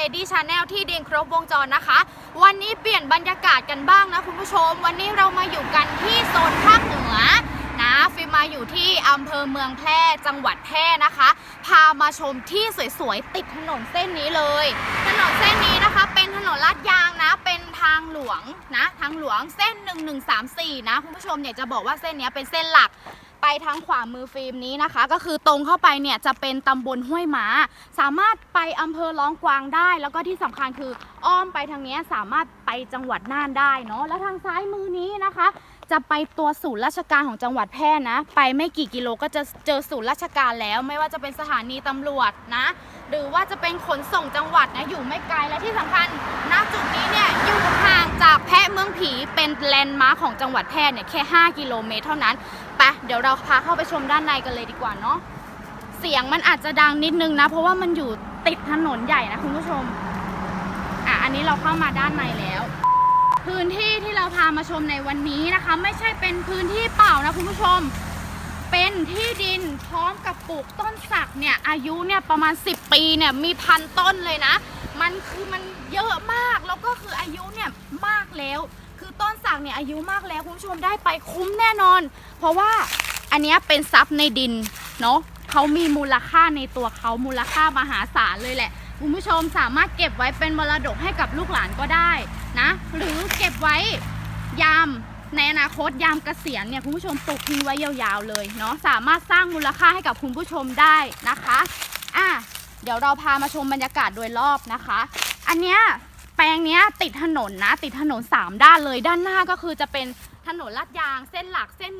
บวงจรนะคะ วันนี้เปลี่ยนบรรยากาศกันบ้างนะคุณผู้ชม วันนี้เรามาอยู่กันที่โซนภาคเหนือนะฟิมาอยู่ที่อำเภอเมืองแพร่จังหวัดแพร่นะคะ พามาชมที่สวยๆติดถนนเส้นนี้เลย ถนนเส้นนี้นะคะ เป็นถนนลาดยางนะเป็นทางหลวงนะทางหลวงเส้น 1134 นะคุณผู้ชมเนี่ยจะบอกว่าเส้นนี้เป็นเส้นหลัก ไปทางขวามือฟิล์มนี้นะคะ ก็คือตรงเข้าไปเนี่ยจะเป็นตำบลห้วยหมา สามารถไปอำเภอร้องกวางได้ แล้วก็ที่สำคัญคืออ้อมไปทางนี้สามารถไปจังหวัดน่านได้เนาะแล้วทางซ้ายมือนี้นะคะ จะไปตัวศูนย์ราชการของจังหวัดแพร่นะ ไปไม่กี่กิโลก็จะเจอศูนย์ราชการแล้ว ไม่ว่าจะเป็นสถานีตำรวจนะ หรือว่าจะเป็นขนส่งจังหวัดนะอยู่ไม่ไกลและที่สำคัญณจุดนี้เนี่ยอยู่ห่างจากแพะเมืองผีเป็นแลนด์มาร์คของจังหวัดแพร่เนี่ยแค่ 5 กิโลเมตรเท่านั้น ไปเดี๋ยวเราพาเข้าไปชมด้านในกันเลยดีกว่าเนาะเสียงมันอาจจะดังนิดนึงนะ เพราะว่ามันอยู่ติดถนนใหญ่นะคุณผู้ชมอะอันนี้เราเข้ามาด้านในแล้ว พื้นที่ที่เราพามาชมในวันนี้นะคะ ไม่ใช่เป็นพื้นที่เปล่านะคุณผู้ชม เป็นที่ดินพร้อมกับปลูกต้นสักเนี่ยอายุเนี่ยประมาณ 10 ปีเนี่ยมีพันต้นเลยนะ มันคือมันเยอะมากแล้วก็คืออายุเนี่ยมากแล้ว ต้นสักเนี่ยอายุมากแล้วคุณผู้ชมได้ไปคุ้มแน่นอน เพราะว่าอันนี้เป็นทรัพย์ในดินเนาะเขามีมูลค่าในตัวเขามูลค่ามหาศาลเลยแหละคุณผู้ชมสามารถเก็บไว้เป็นมรดกให้กับลูกหลานก็ได้นะ หรือเก็บไว้ยามในอนาคตยามเกษียณเนี่ยคุณผู้ชมปลูกทิ้งไว้ยาวๆเลยเนาะสามารถสร้างมูลค่าให้กับคุณผู้ชมได้นะคะอะเดี๋ยวเราพามาชมบรรยากาศโดยรอบนะคะ อันเนี้ย แปลงนี้ติดถนนนะ ติดถนน 3 ด้านเลยด้านหน้าก็คือจะเป็นถนนลาดยางเส้นหลักเส้น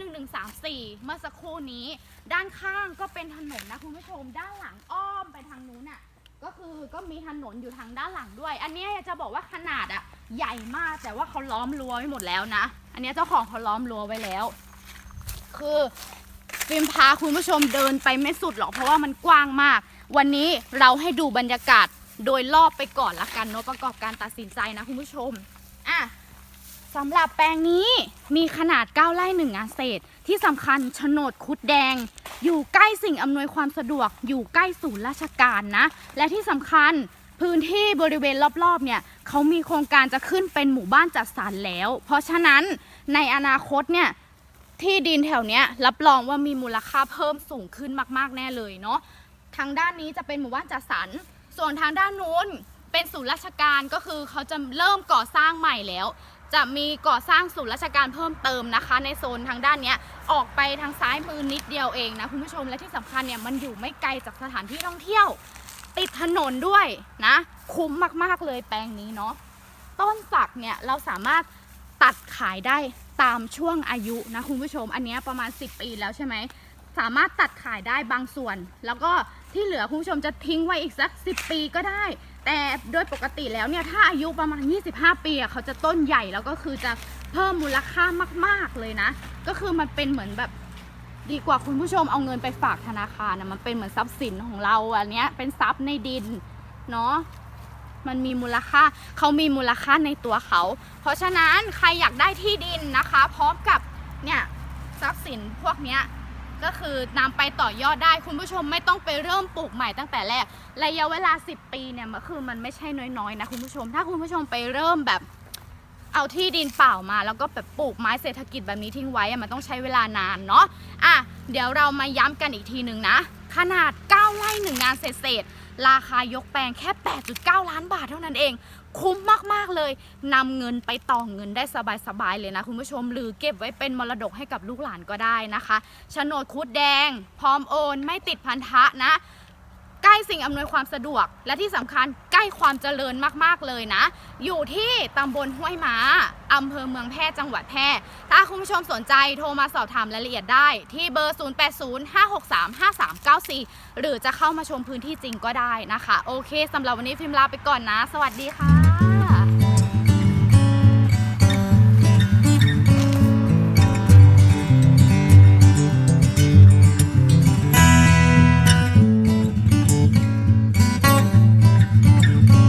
1134 เมื่อสักครู่นี้ ด้านข้างก็เป็นถนนนะคุณผู้ชม ด้านหลังอ้อมไปทางนู้นน่ะก็คือก็มีถนนอยู่ทางด้านหลังด้วย อันนี้ยจะบอกว่าขนาดอะใหญ่มากแต่ว่าเขาล้อมรั้วไว้หมดแล้วนะ อันนี้เจ้าของเขาล้อมรั้วไว้แล้ว คือฟิล์มพาคุณผู้ชมเดินไปไม่สุดหรอกเพราะว่ามันกว้างมาก วันนี้เราให้ดูบรรยากาศ โดยรอบไปก่อนละกันเนาะประกอบการตัดสินใจนะคุณผู้ชมอะสำหรับแปลงนี้มีขนาด 9 ไร่1งานเศษ ที่สำคัญโฉนดคุดแดง อยู่ใกล้สิ่งอำนวยความสะดวก อยู่ใกล้ศูนย์ราชการนะ และที่สำคัญพื้นที่บริเวณรอบๆเนี่ยเขามีโครงการจะขึ้นเป็นหมู่บ้านจัดสรรแล้ว เพราะฉะนั้นในอนาคตเนี่ยที่ดินแถวนี้รับรองว่ามีมูลค่าเพิ่มสูงขึ้นมากๆแน่เลยเนาะทางด้านนี้จะเป็นหมู่บ้านจัดสรร ส่วนทางด้านนู้นเป็นศูนย์ราชการก็คือเขาจะเริ่มก่อสร้างใหม่แล้ว จะมีก่อสร้างศูนย์ราชการเพิ่มเติมนะคะ ในโซนทางด้านนี้ออกไปทางซ้ายมือนิดเดียวเองนะคุณผู้ชมและที่สำคัญเนี่ยมันอยู่ไม่ไกลจากสถานที่ท่องเที่ยว ติดถนนด้วยนะ คุ้มมากๆเลยแปลงนี้เนาะต้นสักเนี่ยเราสามารถตัดขายได้ตามช่วงอายุนะคุณผู้ชม อันนี้ประมาณ 10 ปีแล้วใช่ไหมสามารถตัดขายได้บางส่วนแล้วก็ ที่เหลือคุณผู้ชมจะทิ้งไว้อีกสัก 10 ปีก็ได้ แต่โดยปกติแล้วเนี่ยถ้าอายุประมาณ 25 ปีอะเขาจะต้นใหญ่แล้วก็คือจะเพิ่มมูลค่ามาก ๆเลยนะ ก็คือมันเป็นเหมือนแบบดีกว่าคุณผู้ชมเอาเงินไปฝากธนาคารนะมันเป็นเหมือนทรัพย์สินของเราอันเนี้ยเป็นทรัพย์ในดินเนาะมันมีมูลค่าเขามีมูลค่าในตัวเขา เพราะฉะนั้นใครอยากได้ที่ดินนะคะ พร้อมกับเนี่ยทรัพย์สินพวกเนี้ย ก็คือนำไปต่อยอดได้คุณผู้ชมไม่ต้องไปเริ่มปลูกใหม่ตั้งแต่แรกระยะเวลา 10 ปีเนี่ยมันคือมันไม่ใช่น้อยๆนะคุณผู้ชม ถ้าคุณผู้ชมไปเริ่มแบบ เอาที่ดินเปล่ามา แล้วก็แบบปลูกไม้เศรษฐกิจแบบนี้ทิ้งไว้อะมันต้องใช้เวลานานเนาะอะเดี๋ยวเรามาย้ำกันอีกทีหนึ่งนะ ขนาด 9 ไร่หนึ่งงานเศษราคายกแปลงแค่ 8.9 ล้านบาทเท่านั้นเอง คุ้มมาก ๆ เลยนำเงินไปต่อเงินได้สบาย ๆ เลยนะ คุณผู้ชม หรือเก็บไว้เป็นมรดกให้กับลูกหลานก็ได้นะคะโฉนดคุดแดง พร้อมโอน ไม่ติดพันธะนะ ใกล้สิ่งอำนวยความสะดวก และที่สำคัญใกล้ความเจริญมากๆเลยนะ อยู่ที่ตำบลห้วยม้าอำเภอเมืองแพร่จังหวัดแพร่ ถ้าคุณผู้ชมสนใจโทรมาสอบถามรายละเอียดได้ ที่เบอร์ 0805635394 หรือจะเข้ามาชมพื้นที่จริงก็ได้นะคะ โอเคสำหรับวันนี้ฟิล์มลาไปก่อนนะ สวัสดีค่ะ